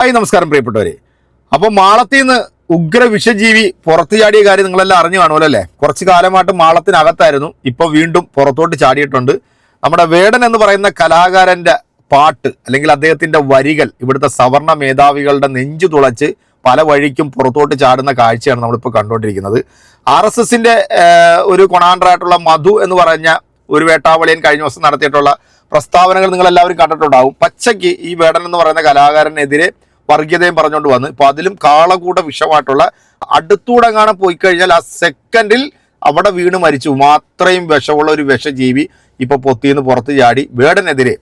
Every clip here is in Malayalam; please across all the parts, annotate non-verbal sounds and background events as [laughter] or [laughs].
ഹായ് നമസ്കാരം പ്രിയപ്പെട്ടവരെ. അപ്പോൾ മാളത്തിൽ നിന്ന് ഉഗ്ര വിഷജീവി പുറത്തു ചാടിയ കാര്യം നിങ്ങളെല്ലാം അറിഞ്ഞു കാണുമല്ലോ അല്ലേ? കുറച്ചു കാലമായിട്ട് മാളത്തിനകത്തായിരുന്നു. ഇപ്പൊ വീണ്ടും പുറത്തോട്ട് ചാടിയിട്ടുണ്ട്. നമ്മുടെ വേടൻ എന്ന് പറയുന്ന കലാകാരന്റെ പാട്ട് അല്ലെങ്കിൽ അദ്ദേഹത്തിന്റെ വരികൾ ഇവിടുത്തെ സവർണ മേധാവികളുടെ നെഞ്ചു തുളച്ച് പല വഴിക്കും പുറത്തോട്ട് ചാടുന്ന കാഴ്ചയാണ് നമ്മളിപ്പോൾ കണ്ടുകൊണ്ടിരിക്കുന്നത്. ആർ എസ് എസിന്റെ ഒരു കൊണാണ്ടറായിട്ടുള്ള മധു എന്ന് പറഞ്ഞ ഒരു വേട്ടാവളിയൻ കഴിഞ്ഞ ദിവസം നടത്തിയിട്ടുള്ള പ്രസ്താവനകൾ നിങ്ങളെല്ലാവരും കണ്ടിട്ടുണ്ടാവും. പച്ചയ്ക്ക് ഈ വേടൻ എന്ന് പറയുന്ന കലാകാരനെതിരെ വർഗീയതയും പറഞ്ഞുകൊണ്ട് വന്ന്. ഇപ്പൊ അതിലും കാളകൂട വിഷമായിട്ടുള്ള അടുത്തൂടെ കാണാൻ പോയി കഴിഞ്ഞാൽ ആ സെക്കൻഡിൽ അവിടെ വീണ് മരിച്ചു. മാത്രയും വിഷമുള്ള ഒരു വിഷജീവി ഇപ്പൊ പൊത്തിന്ന് പുറത്ത് ചാടി വേടനെതിരെ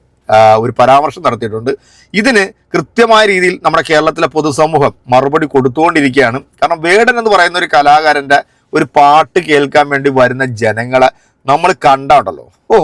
ഒരു പരാമർശം നടത്തിയിട്ടുണ്ട്. ഇതിന് കൃത്യമായ രീതിയിൽ നമ്മുടെ കേരളത്തിലെ പൊതുസമൂഹം മറുപടി കൊടുത്തുകൊണ്ടിരിക്കുകയാണ്. കാരണം വേടൻ എന്ന് പറയുന്ന ഒരു കലാകാരന്റെ ഒരു പാട്ട് കേൾക്കാൻ വേണ്ടി വരുന്ന ജനങ്ങളെ നമ്മൾ കണ്ടാണ്ടല്ലോ. ഓ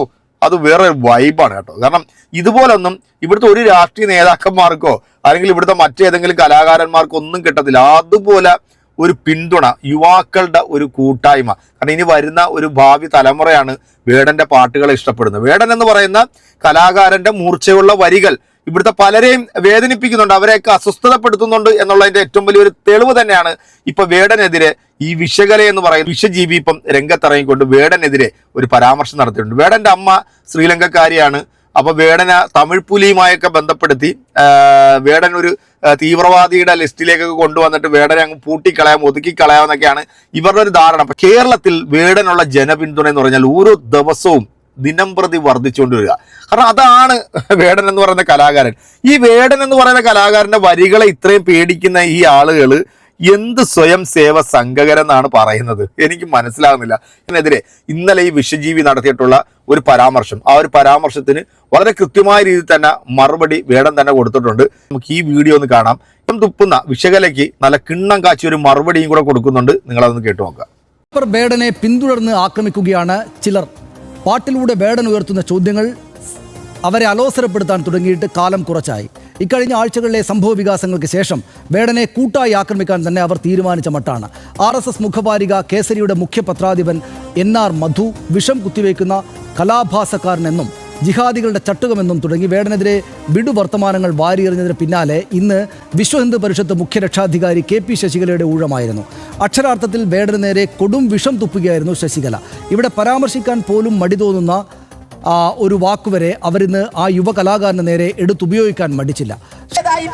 അത് വേറെ വൈബാണ് കേട്ടോ. കാരണം ഇതുപോലൊന്നും ഇവിടുത്തെ ഒരു രാഷ്ട്രീയ നേതാക്കന്മാർക്കോ അല്ലെങ്കിൽ ഇവിടുത്തെ മറ്റേതെങ്കിലും കലാകാരന്മാർക്കൊന്നും കിട്ടത്തില്ല. അതുപോലെ ഒരു പിന്തുണ യുവാക്കളുടെ ഒരു കൂട്ടായ്മ. കാരണം ഇനി വരുന്ന ഒരു ഭാവി തലമുറയാണ് വേടന്റെ പാട്ടുകളെ ഇഷ്ടപ്പെടുന്നത്. വേടൻ എന്ന് പറയുന്ന കലാകാരന്റെ മൂർച്ചയുള്ള വരികൾ ഇവിടുത്തെ പലരെയും വേദനിപ്പിക്കുന്നുണ്ട് അവരെയൊക്കെ അസ്വസ്ഥതപ്പെടുത്തുന്നുണ്ട് എന്നുള്ളതിന്റെ ഏറ്റവും വലിയൊരു തെളിവ് തന്നെയാണ് ഇപ്പൊ വേടനെതിരെ ഈ വിഷകല എന്ന് പറയുന്ന വിഷജീവി ഇപ്പം രംഗത്തിറങ്ങിക്കൊണ്ട് വേടനെതിരെ ഒരു പരാമർശം നടത്തിയിട്ടുണ്ട്. വേടന്റെ അമ്മ ശ്രീലങ്കക്കാരിയാണ് അപ്പൊ വേടന തമിഴ് പുലിയുമായൊക്കെ ബന്ധപ്പെടുത്തി വേടൻ ഒരു തീവ്രവാദിയുടെ ലിസ്റ്റിലേക്കൊക്കെ കൊണ്ടുവന്നിട്ട് വേടനെ അങ്ങ് പൂട്ടിക്കളയാം ഒതുക്കിക്കളയാമെന്നൊക്കെയാണ് ഇവരുടെ ഒരു ധാരണ. അപ്പൊ കേരളത്തിൽ വേടനുള്ള ജനപിന്തുണ എന്ന് പറഞ്ഞാൽ ഓരോ ദിവസവും ദിനം പ്രതി വർദ്ധിച്ചുകൊണ്ട് വരിക കാരണം അതാണ് വേടൻ എന്ന് പറയുന്ന കലാകാരൻ. ഈ വേടൻ എന്ന് പറയുന്ന കലാകാരന്റെ വരികളെ ഇത്രയും പേടിക്കുന്ന ഈ ആളുകൾ എന്ത് സ്വയം സേവ സംഘകരെന്നാണ് പറയുന്നത്? എനിക്ക് മനസ്സിലാകുന്നില്ല ഇതിനെതിരെ ഇന്നലെ ഈ വിശ്വജീവി നടത്തിയിട്ടുള്ള ഒരു പരാമർശം. ആ ഒരു പരാമർശത്തിന് വളരെ കൃത്യമായ രീതിയിൽ തന്നെ മറുപടി വേണം തന്നെ കൊടുത്തിട്ടുണ്ട്. നമുക്ക് ഈ വീഡിയോ ഒന്ന് കാണാം. ഇപ്പം തുപ്പുന്ന വിഷകലയ്ക്ക് നല്ല കിണ്ണം കാച്ചി ഒരു മറുപടിയും കൂടെ കൊടുക്കുന്നുണ്ട്. നിങ്ങളതൊന്ന് കേട്ടു നോക്കുക. റാപ്പർ ബേഡനെ പിന്തുടർന്ന് ആക്രമിക്കുകയാണ് ചിലർ. പാട്ടിലൂടെ ബേഡൻ ഉയർത്തുന്ന ചോദ്യങ്ങൾ അവരെ അലോസരപ്പെടുത്താൻ തുടങ്ങിയിട്ട് കാലം കുറച്ചായി. ഇക്കഴിഞ്ഞ ആഴ്ചകളിലെ സംഭവ വികാസങ്ങൾക്ക് ശേഷം വേടനെ കൂട്ടായി ആക്രമിക്കാൻ തന്നെ അവർ തീരുമാനിച്ച മട്ടാണ്. ആർ എസ് എസ് മുഖപാരിക കേസരിയുടെ മുഖ്യ പത്രാധിപൻ എൻ ആർ മധു വിഷം കുത്തിവയ്ക്കുന്ന കലാഭാസക്കാരനെന്നും ജിഹാദികളുടെ ചട്ടുകമെന്നും തുടങ്ങി വേടനെതിരെ വിടുവർത്തമാനങ്ങൾ വാരിയെറിഞ്ഞതിന് പിന്നാലെ ഇന്ന് വിശ്വ ഹിന്ദു പരിഷത്ത് മുഖ്യ രക്ഷാധികാരി കെ പി ശശികലയുടെ ഊഴമായിരുന്നു. അക്ഷരാർത്ഥത്തിൽ വേടന് നേരെ കൊടും വിഷം തുപ്പുകയായിരുന്നു ശശികല. ഇവിടെ പരാമർശിക്കാൻ പോലും മടി തോന്നുന്ന ഒരു വാക്കുവരെ അവരിന്ന് ആ യുവ കലാകാരന് നേരെ എടുത്തുപയോഗിക്കാൻ മടിച്ചില്ല.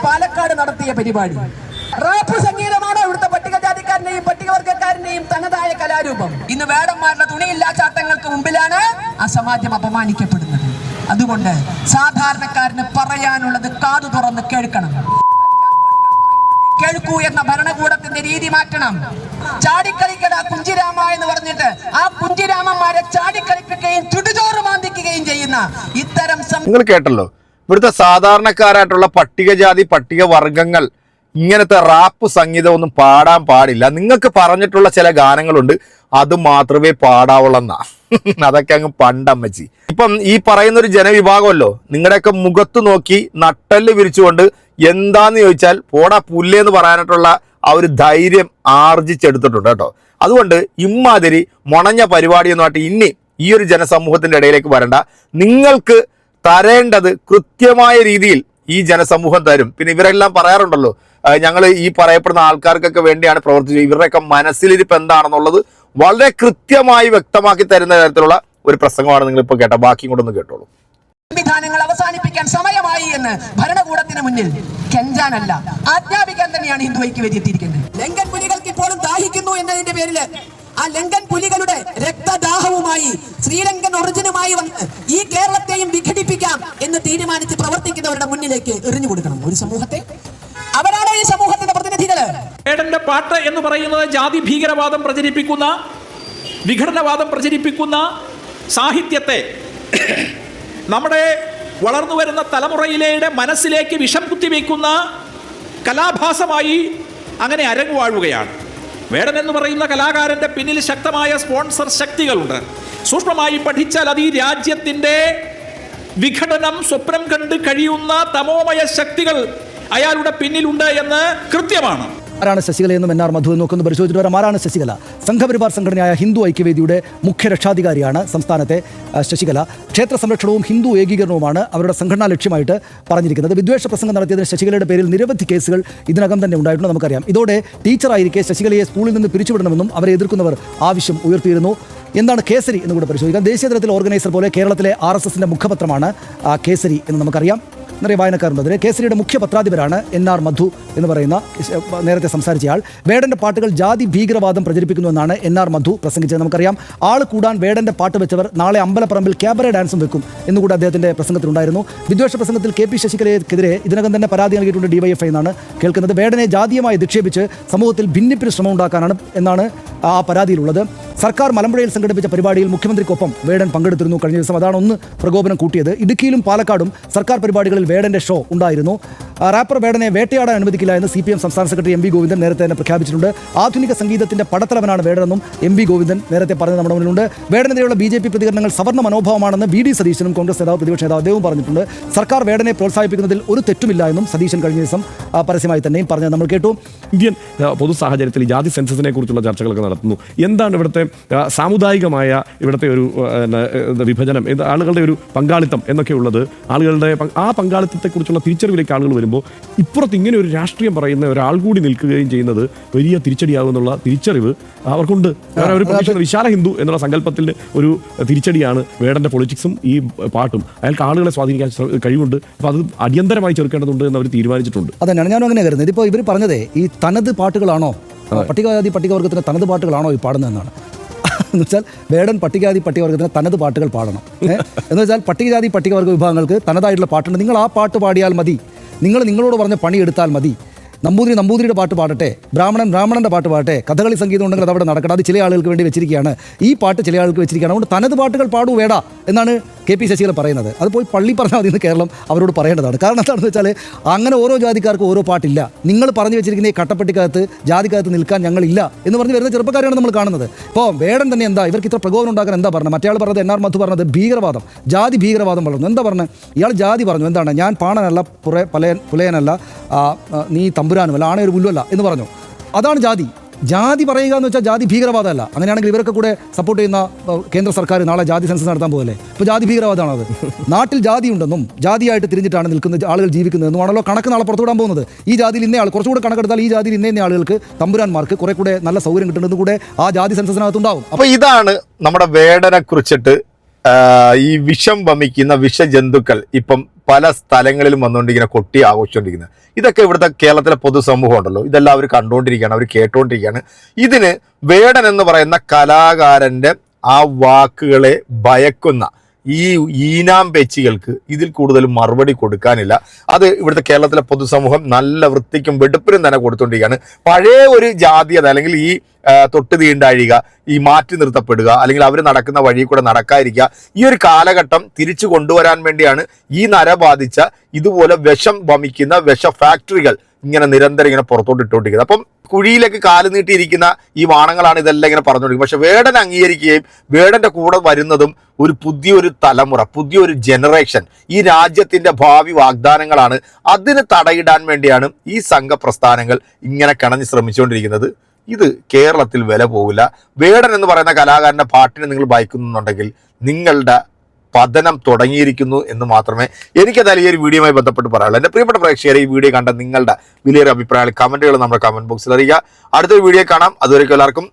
പാലക്കാട് നടത്തിയ പരിപാടി. റാപ്പ് സംഗീതമാണ് ഇവിടുത്തെ പട്ടികജാതിക്കാരനെയും പട്ടികവർഗക്കാരനെയും തനതായ കലാരൂപം. ഇന്ന് വേടന്മാരുടെ തുണിയില്ലാച്ചാട്ടങ്ങൾക്ക് മുമ്പിലാണ് ആ സമാജം അപമാനിക്കപ്പെടുന്നത്. അതുകൊണ്ട് സാധാരണക്കാരന് പറയാനുള്ളത് കാതു തുറന്ന് കേൾക്കണം. കേൾക്കൂ എന്ന ഭരണകൂടത്തിന്റെ രീതി മാറ്റണം. ചാടിക്കളിക്കട കുഞ്ചിരാമ എന്ന് പറഞ്ഞിട്ട് ആ കുഞ്ചിരാമന്മാരെ ഇത്തരം നിങ്ങൾ കേട്ടല്ലോ. ഇവിടുത്തെ സാധാരണക്കാരായിട്ടുള്ള പട്ടികജാതി പട്ടികവർഗങ്ങൾ ഇങ്ങനത്തെ റാപ്പ് സംഗീതം ഒന്നും പാടാൻ പാടില്ല. നിങ്ങൾക്ക് പറഞ്ഞിട്ടുള്ള ചില ഗാനങ്ങളുണ്ട്. അത് മാത്രമേ പാടാവുള്ളെന്നാ. [laughs] അതൊക്കെ അങ്ങ് പണ്ടമ്മച്ചി. ഇപ്പം ഈ പറയുന്ന ഒരു ജനവിഭാഗമല്ലോ നിങ്ങളുടെയൊക്കെ മുഖത്ത് നോക്കി നട്ടൽ വിരിച്ചുകൊണ്ട് എന്താന്ന് ചോദിച്ചാൽ പോടാ പുല്ലേന്ന് പറയാനായിട്ടുള്ള ആ ഒരു ധൈര്യം ആർജിച്ചെടുത്തിട്ടുണ്ട് കേട്ടോ. അതുകൊണ്ട് ഇമ്മാതിരി മുണഞ്ഞ പരിപാടിയൊന്നുമായിട്ട് ഇനി ഈ ഒരു ജനസമൂഹത്തിന്റെ ഇടയിലേക്ക് വരണ്ട. നിങ്ങൾക്ക് തരേണ്ടത് കൃത്യമായ രീതിയിൽ ഈ ജനസമൂഹം തരും. പിന്നെ ഇവരെല്ലാം പറയാറുണ്ടല്ലോ ഞങ്ങൾ ഈ പറയപ്പെടുന്ന ആൾക്കാർക്കൊക്കെ വേണ്ടിയാണ് പ്രവർത്തിച്ചത്. ഇവരുടെയൊക്കെ മനസ്സിലിരിപ്പ് എന്താണെന്നുള്ളത് വളരെ കൃത്യമായി വ്യക്തമാക്കി തരുന്ന തരത്തിലുള്ള ഒരു പ്രസംഗമാണ് നിങ്ങൾ ഇപ്പോൾ കേട്ട ബാക്കി കൂടെ ഒന്ന് കേട്ടോളൂ. സംവിധാനങ്ങൾ അവസാനിപ്പിക്കാൻ സമയമായി എന്ന് ഭരണകൂടത്തിന് മുന്നിൽ കെഞ്ചാനല്ല. ആജ്ഞാപിക്കാൻ തന്നെയാണ് ഹിന്ദു ഐക്യവേദി എത്തിയിരിക്കുന്നത് ലങ്കൻ പുലികൾക്ക് ഇപ്പോഴും ദാഹിക്കുന്നു എന്നതിന്റെ പേരിൽ ആ ലങ്കൻ പുലികളുടെ രക്തദാഹവുമായി ശ്രീലങ്കൻ ഒറിജിനുമായി വന്ന് ഈ കേരളത്തെയും വിഘടിപ്പിക്കാം എന്ന് തീരുമാനിച്ച് പ്രവർത്തിക്കുന്നവരുടെ മുന്നിലേക്ക് എറിഞ്ഞു കൊടുക്കണം. ഒരു സമൂഹത്തെ. അവരാണ് ഈ സമൂഹത്തിന്റെ പ്രതിനിധികൾ? ഏടന്റെ പാട്ട് എന്ന് പറയുന്നത് ജാതി ഭീകരവാദം പ്രചരിപ്പിക്കുന്ന വിഘടനവാദം പ്രചരിപ്പിക്കുന്ന സാഹിത്യത്തെ നമ്മുടെ വളർന്നു വരുന്ന തലമുറയിലെ മനസ്സിലേക്ക് വിഷം കുത്തിവെക്കുന്ന കലാഭാസമായി അങ്ങനെ അരങ്ങുവാഴുകയാണ്. വേടൻ എന്ന് പറയുന്ന കലാകാരന്റെ പിന്നിൽ ശക്തമായ സ്പോൺസർ ശക്തികളുണ്ട്. സൂക്ഷ്മമായി പഠിച്ചാൽ അത് ഈ രാജ്യത്തിന്റെ വിഘടനം സ്വപ്നം കണ്ട് കഴിയുന്ന തമോമയ ശക്തികൾ അയാളുടെ പിന്നിലുണ്ട് എന്ന് കൃത്യമാണ്. ആരാണ് ശശികല എന്നും എൻ ആർ മധു എന്നൊക്കെ ഒന്ന് പരിശോധിച്ചിട്ട് വരാം. ആരാണ് ശശികല? സംഘപരിവാർ സംഘടനയായ ഹിന്ദു ഐക്യവേദിയുടെ മുഖ്യ രക്ഷാധികാരിയാണ് സംസ്ഥാനത്തെ ശശികല. ക്ഷേത്ര സംരക്ഷണവും ഹിന്ദു ഏകീകരണവുമാണ് അവരുടെ സംഘടനാ ലക്ഷ്യമായിട്ട് പറഞ്ഞിരിക്കുന്നത്. വിദ്വേഷ പ്രസംഗം നടത്തിയതിന് ശശികലയുടെ പേരിൽ നിരവധി കേസുകൾ ഇതിനകം തന്നെ ഉണ്ടായിട്ടുണ്ട് നമുക്കറിയാം. ഇതോടെ ടീച്ചറായിരിക്കെ ശശികലയെ സ്കൂളിൽ നിന്ന് പിരിച്ചുവിടണമെന്നും അവരെ എതിർക്കുന്നവർ ആവശ്യം ഉയർത്തിയിരുന്നു. എന്താണ് കേസരി എന്ന് കൂടെ പരിശോധിക്കാം. ദേശീയ തലത്തിൽ ഓർഗനൈസർ പോലെ കേരളത്തിലെ ആർ എസ് എസിന്റെ മുഖപത്രമാണ് കേസരി എന്ന് നമുക്കറിയാം. നിറയെ വായനക്കാരുണ്ട്. കേസരിയുടെ മുഖ്യ പത്രാധിപരാണ് എൻ ആർ മധു എന്ന് പറയുന്ന നേരത്തെ സംസാരിച്ചയാൾ വേടന്റെ പാട്ടുകൾ ജാതി ഭീകരവാദം പ്രചരിപ്പിക്കുന്നുവെന്നാണ് എൻ ആർ മധു പ്രസംഗിച്ചത്. നമുക്കറിയാം ആൾ കൂടാൻ വേടന്റെ പാട്ട് വെച്ചവർ നാളെ അമ്പലപ്പറമ്പിൽ ക്യാബറ ഡാൻസും വെക്കും എന്നുകൂടി അദ്ദേഹത്തിന്റെ പ്രസംഗത്തിലുണ്ടായിരുന്നു. വിദ്വേഷ പ്രസംഗത്തിൽ കെ പി ശശികലയ്ക്കെതിരെ ഇതിനകം തന്നെ പരാതി നൽകിയിട്ടുണ്ട് ഡിവൈഎഫ്ഐ എന്നാണ് കേൾക്കുന്നത്. വേടനെ ജാതീയമായി നിക്ഷേപിച്ച് സമൂഹത്തിൽ ഭിന്നിപ്പിന് ശ്രമം ഉണ്ടാക്കാനാണ് എന്നാണ് ആ പരാതിയിലുള്ളത്. സർക്കാർ മലമ്പുഴയിൽ സംഘടിപ്പിച്ച പരിപാടിയിൽ മുഖ്യമന്ത്രിക്കൊപ്പം വേടൻ പങ്കെടുത്തിരുന്നു കഴിഞ്ഞ ദിവസം. അതാണ് ഒന്ന് പ്രകോപനം കൂട്ടിയത്. ഇടുക്കിയിലും പാലക്കാടും സർക്കാർ പരിപാടികളിൽ വേടന്റെ ഷോ ഉണ്ടായിരുന്നു. റാപ്പർ വേടനെ വേട്ടയാടാൻ അനുവദിക്കില്ല എന്ന് സി പി എം സംസ്ഥാന സെക്രട്ടറി എം വി ഗോവിന്ദൻ നേരത്തെ തന്നെ പ്രഖ്യാപിച്ചിട്ടുണ്ട്. ആധുനിക സംഗീതത്തിന്റെ പടത്തലവനാണ് വേടനെന്നും എം വി ഗോവിന്ദൻ നേരത്തെ പറഞ്ഞത് നമ്മുടെ മുന്നിലുണ്ട്. വേടനെതിരെയുള്ള ബി ജെ പി പ്രതികരണങ്ങൾ സവർണ മനോഭാവമാണെന്ന് വി ഡി സതീശനും കോൺഗ്രസ് നേതാവ് പ്രതിപക്ഷ നേതാവ് അദ്ദേഹവും പറഞ്ഞിട്ടുണ്ട്. സർക്കാർ വേടനെ പ്രോത്സാഹിപ്പിക്കുന്നതിൽ ഒരു തെറ്റുമില്ല എന്നും സതീശൻ കഴിഞ്ഞ ദിവസം പരസ്യമായി തന്നെയും പറഞ്ഞത് നമ്മൾ കേട്ടു. ഇന്ത്യൻ പൊതു സാഹചര്യത്തിൽ ജാതി സെൻസസിനെ കുറിച്ചുള്ള ചർച്ചകളൊക്കെ നടത്തുന്നു. എന്താണ് ഇവിടുത്തെ സാമുദായികമായ ഇവിടുത്തെ ഒരു വിഭജനം ആളുകളുടെ ഒരു പങ്കാളിത്തം എന്നൊക്കെ ഉള്ളത് ആളുകളുടെ ആ പങ്കാളിത്തത്തെക്കുറിച്ചുള്ള തിരിച്ചറിവിലേക്ക് ആളുകൾ വരുമ്പോൾ ഇപ്പുറത്ത് ഇങ്ങനെ ഒരു രാഷ്ട്രീയം പറയുന്ന ഒരാൾ കൂടി നിൽക്കുകയും ചെയ്യുന്നത് വലിയ തിരിച്ചടിയാകുമെന്നുള്ള തിരിച്ചറിവ് അവർക്കുണ്ട്. വിശാല ഹിന്ദു എന്നുള്ള സങ്കല്പത്തിൽ ഒരു തിരിച്ചടിയാണ് വേടന്റെ പൊളിറ്റിക്സും ഈ പാട്ടും. അയാൾക്ക് ആളുകളെ സ്വാധീനിക്കാൻ കഴിവുണ്ട്. അപ്പോൾ അത് അടിയന്തരമായി ചെറുക്കേണ്ടതുണ്ട് എന്ന് അവർ തീരുമാനിച്ചിട്ടുണ്ട്. അതന്നെയാണ് ഞാനും അങ്ങനെ കരുതുന്നത്. ഇപ്പോൾ ഇവർ പറഞ്ഞതേ ഈ തനത് പാട്ടുകളാണോ പട്ടികജാതി പട്ടികവർഗത്തിന്റെ തനത് പാട്ടുകളാണോ ഈ പാടുന്നതെന്നാണ്. എന്ന് വെച്ചാൽ വേടൻ പട്ടികജാതി പട്ടികവർഗത്തിന് തനത് പാട്ടുകൾ പാടണം? എന്ന് വെച്ചാൽ പട്ടികജാതി പട്ടികവർഗ വിഭാഗങ്ങൾക്ക് തനതായിട്ടുള്ള പാട്ടുണ്ട്. നിങ്ങൾ ആ പാട്ട് പാടിയാൽ മതി. നിങ്ങൾ നിങ്ങളോട് പറഞ്ഞ പണി എടുത്താൽ മതി. നമ്പൂതിരി നമ്പൂതിരിയുടെ പാട്ട് പാടട്ടെ. ബ്രാഹ്മണൻ ബ്രാഹ്മണന്റെ പാട്ട് പാടട്ടെ. കഥകളി സംഗീതം ഉണ്ടെങ്കിൽ അത് അവിടെ നടക്കണം. അത് ചില ആളുകൾക്ക് വേണ്ടി വെച്ചിരിക്കുകയാണ്. ഈ പാട്ട് ചില ആളുകൾക്ക് വെച്ചിരിക്കുകയാണ്. അതുകൊണ്ട് തനത് പാട്ടുകൾ പാടൂ വേടാ എന്നാണ് കെ പി ശശികല പറയുന്നത്. അത് പോയി പള്ളി പറഞ്ഞാൽ മതി കേരളം അവരോട് പറയേണ്ടതാണ്. കാരണം എന്താണെന്ന് വെച്ചാൽ അങ്ങനെ ഓരോ ജാതിക്കാർക്കും ഓരോ പാട്ടില്ല. നിങ്ങൾ പറഞ്ഞു വെച്ചിരിക്കുന്ന ഈ കട്ടപ്പെട്ടിക്കകത്ത് ജാതിക്കകത്ത് നിൽക്കാൻ ഞങ്ങളില്ല എന്ന് പറഞ്ഞ് വരുന്ന ചെറുപ്പക്കാരെയാണ് നമ്മൾ കാണുന്നത്. ഇപ്പോൾ വേടൻ തന്നെ എന്താ? ഇവർക്ക് ഇത്ര പ്രകോപനം ഉണ്ടാക്കാൻ എന്താ പറഞ്ഞത്? മറ്റേ പറഞ്ഞത് എൻ ആർ മധു പറഞ്ഞത് ഭീകരവാദം. ജാതി ഭീകരവാദം വളർന്നു. എന്താ പറഞ്ഞത് ഇയാൾ ജാതി പറഞ്ഞു. എന്താണ്? ഞാൻ പാണനല്ല പുറേ പലയൻ പുലയനല്ല നീ തമ്പുരാനുമല്ല ആണേ ഒരു പുല്ലുമല്ല എന്ന് പറഞ്ഞു. അതാണ് ജാതി. ജാതി പറയുക എന്ന് വെച്ചാൽ ജാതി ഭീകരവാദമല്ല. അങ്ങനെയാണെങ്കിൽ ഇവരൊക്കെ കൂടെ സപ്പോർട്ട് ചെയ്യുന്ന കേന്ദ്ര സർക്കാർ നാളെ ജാതി സെൻസസ് നടത്താൻ പോകല്ലേ ഇപ്പോൾ ജാതി ഭീകരവാദമാണ് അത്? നാട്ടിൽ ജാതി ഉണ്ടെന്നും ജാതിയായിട്ട് തിരിഞ്ഞിട്ടാണ് നിൽക്കുന്ന ആളുകൾ ജീവിക്കുന്നതെന്നും ആണല്ലോ കണക്ക് നാളെ പുറത്തുവിടാൻ പോകുന്നത്. ഈ ജാതിയിൽ ഇന്നേ ആൾ കുറച്ചുകൂടെ കണക്കെടുത്താൽ ഈ ജാതിയിൽ ഇന്നേ ആളുകൾക്ക് തമ്പുരാന്മാർക്ക് കുറെ കൂടെ നല്ല സൗകര്യം കിട്ടുന്നത് കൂടെ ആ ജാതി സെൻസസിനകത്തുണ്ടാവും അപ്പോൾ ഇതാണ് നമ്മുടെ വേടനെ കുറിച്ചിട്ട് ഈ വിഷം വമിക്കുന്ന വിഷജന്തുക്കൾ. ഇപ്പം പല സ്ഥലങ്ങളിലും വന്നുകൊണ്ടിരിക്കുന്ന കൊട്ടി ആഘോഷിച്ചുകൊണ്ടിരിക്കുന്നത് ഇതൊക്കെ ഇവിടുത്തെ കേരളത്തിലെ പൊതുസമൂഹം ഉണ്ടല്ലോ ഇതെല്ലാം അവർ കണ്ടുകൊണ്ടിരിക്കുകയാണ് അവർ കേട്ടുകൊണ്ടിരിക്കുകയാണ് ഇതിന് വേടൻ എന്ന് പറയുന്ന കലാകാരന്റെ ആ വാക്കുകളെ ഭയക്കുന്ന ഈ ഈനാം പേച്ചികൾക്ക് ഇതിൽ കൂടുതൽ മറുപടി കൊടുക്കാനില്ല. അത് ഇവിടുത്തെ കേരളത്തിലെ പൊതുസമൂഹം നല്ല വൃത്തിക്കും വെടുപ്പിനും തന്നെ കൊടുത്തുകൊണ്ടിരിക്കുകയാണ് പഴയ ഒരു ജാതീയത അല്ലെങ്കിൽ ഈ തൊട്ട് തീണ്ടാഴിക ഈ മാറ്റി നിർത്തപ്പെടുക അല്ലെങ്കിൽ അവർ നടക്കുന്ന വഴി കൂടെ നടക്കാതിരിക്കുക ഈ ഒരു കാലഘട്ടം തിരിച്ചു കൊണ്ടുവരാൻ വേണ്ടിയാണ് ഈ നര ബാധിച്ച ഇതുപോലെ വിഷം വമിക്കുന്ന വിഷ ഫാക്ടറികൾ ഇങ്ങനെ നിരന്തരം ഇങ്ങനെ പുറത്തോട്ട് ഇട്ടുകൊണ്ടിരിക്കുന്നത് അപ്പം കുഴിയിലേക്ക് കാൽ നീട്ടിയിരിക്കുന്ന ഈ വാണങ്ങളാണ് ഇതെല്ലാം ഇങ്ങനെ പറഞ്ഞുകൊണ്ടിരിക്കുന്നത്. പക്ഷെ വേടൻ അംഗീകരിക്കുകയും വേടന്റെ കൂടെ വരുന്നതും ഒരു പുതിയൊരു തലമുറ പുതിയൊരു ജനറേഷൻ ഈ രാജ്യത്തിന്റെ ഭാവി വാഗ്ദാനങ്ങളാണ്. അതിന് തടയിടാൻ വേണ്ടിയാണ് ഈ സംഘപ്രസ്ഥാനങ്ങൾ ഇങ്ങനെ കിണഞ്ഞ് ശ്രമിച്ചുകൊണ്ടിരിക്കുന്നത്. ഇത് കേരളത്തിൽ വില പോകില്ല വേടൻ എന്ന് പറയുന്ന കലാകാരന്റെ പാട്ടിനെ നിങ്ങൾ വായിക്കുന്നുണ്ടെങ്കിൽ നിങ്ങളുടെ പതനം തുടങ്ങിയിരിക്കുന്നു എന്ന് മാത്രമേ എനിക്കതായാലും ഈ ഒരു വീഡിയോയുമായി ബന്ധപ്പെട്ട് പറയാനുള്ളൂ. എന്റെ പ്രിയപ്പെട്ട പ്രേക്ഷകരെ ഈ വീഡിയോ കണ്ട നിങ്ങളുടെ വലിയൊരു അഭിപ്രായങ്ങൾ കമന്റുകൾ നമ്മുടെ കമന്റ് ബോക്സിൽ അറിയുക. അടുത്തൊരു വീഡിയോ കാണാം. അതുവരെയ്ക്കും എല്ലാവർക്കും